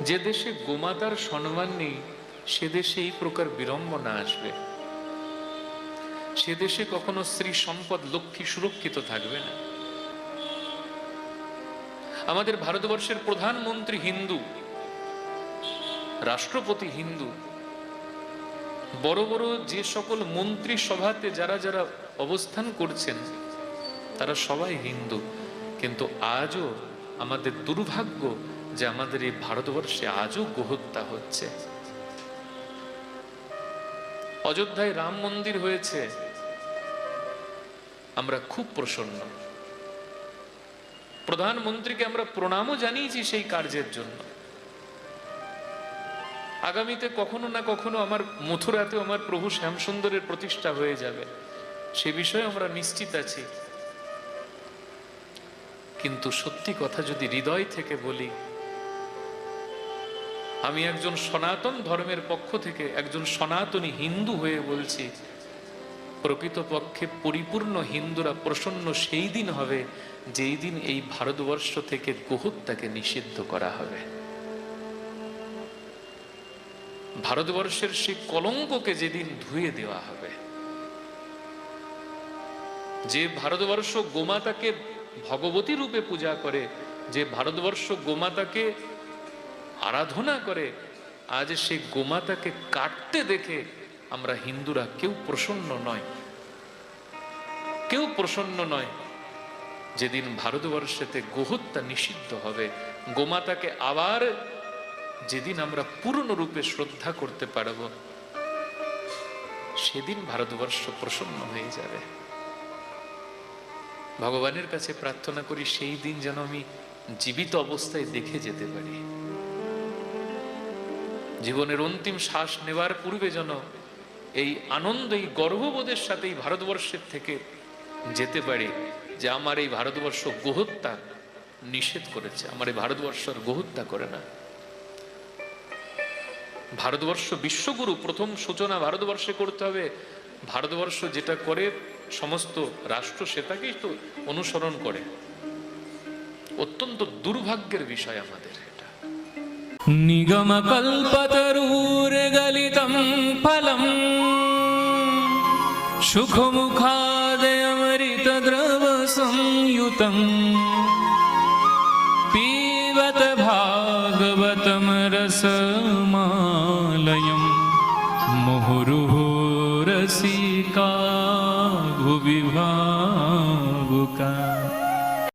যে দেশে গোমাতার সম্মান নেই, সে দেশে এই প্রকার বিড়ম্বনা আসবে। সে দেশে কখনো স্ত্রী সম্পদ লক্ষ্মী সুরক্ষিত থাকবে না। আমাদের ভারতবর্ষের প্রধানমন্ত্রী হিন্দু, রাষ্ট্রপতি হিন্দু, বড় বড় যে সকল মন্ত্রী সভাতে যারা যারা অবস্থান করছেন, তারা সবাই হিন্দু। কিন্তু আজও আমাদের দুর্ভাগ্য যে আমাদের এই ভারতবর্ষে আজও গোহত্যা হচ্ছে। অযোধ্যায় রাম মন্দির হয়েছে। আমরা খুব প্রসন্ন। প্রধানমন্ত্রীকে আমরা প্রণামও জানিয়েছি সেই কার্যের জন্য। আগামীতে কখনো না কখনো আমার মথুরাতে আমার প্রভু শ্যামসুন্দরের প্রতিষ্ঠা হয়ে যাবে। সে বিষয়ে আমরা নিশ্চিত আছি। কিন্তু সত্যি কথা যদি হৃদয় থেকে বলি আমি একজন সনাতন ধর্মের পক্ষ থেকে একজন সনাতনী হিন্দু হয়ে বলছি, প্রকৃতপক্ষে পরিপূর্ণ হিন্দুরা প্রসন্ন সেই দিন হবে যেই দিন এই ভারতবর্ষ থেকে গোহত্যাকে নিষিদ্ধ করা হবে। ভারতবর্ষের সেই কলঙ্ককে যেদিন ধুয়ে দেওয়া হবে, যে ভারতবর্ষ গোমাতাকে ভগবতী রূপে পূজা করে, যে ভারতবর্ষ গোমাতাকে আরাধনা করে, আজ সেই গোমাতাকে কাটতে দেখে আমরা হিন্দুরা কেউ প্রসন্ন নয়। কেউ প্রসন্ন নয়। যেদিন ভারতবর্ষেতে গোহত্যা নিষিদ্ধ হবে, গোমাতাকে আবার যেদিন আমরা পূর্ণরূপে শ্রদ্ধা করতে পারব, সেদিন ভারতবর্ষ প্রসন্ন হয়ে যাবে। ভগবানের কাছে প্রার্থনা করি, সেই দিন যেন আমি জীবিত অবস্থায় দেখে যেতে পারি। জীবনের অন্তিম শ্বাস নেওয়ার পূর্বে যেন এই আনন্দ, এই গর্ববোধের সাথে এই ভারতবর্ষের থেকে যেতে পারি যে আমার এই ভারতবর্ষ গোহত্যা নিষেধ করেছে, আমার এই ভারতবর্ষ আর গোহত্যা করে না। ভারতবর্ষ বিশ্বগুরু, প্রথম সূচনা ভারতবর্ষে করতে হবে। ভারতবর্ষ যেটা করে, সমস্ত রাষ্ট্র সেটাকেই তো অনুসরণ করে। অত্যন্ত দুর্ভাগ্যের বিষয় আমাদের। निगमकल्पतरूर्गलितं फलम् सुखमुखादयमृतद्रवसंयुतम् पीबत भागवतं रसमालयं मुहुरुः रसिका भुवि भावुका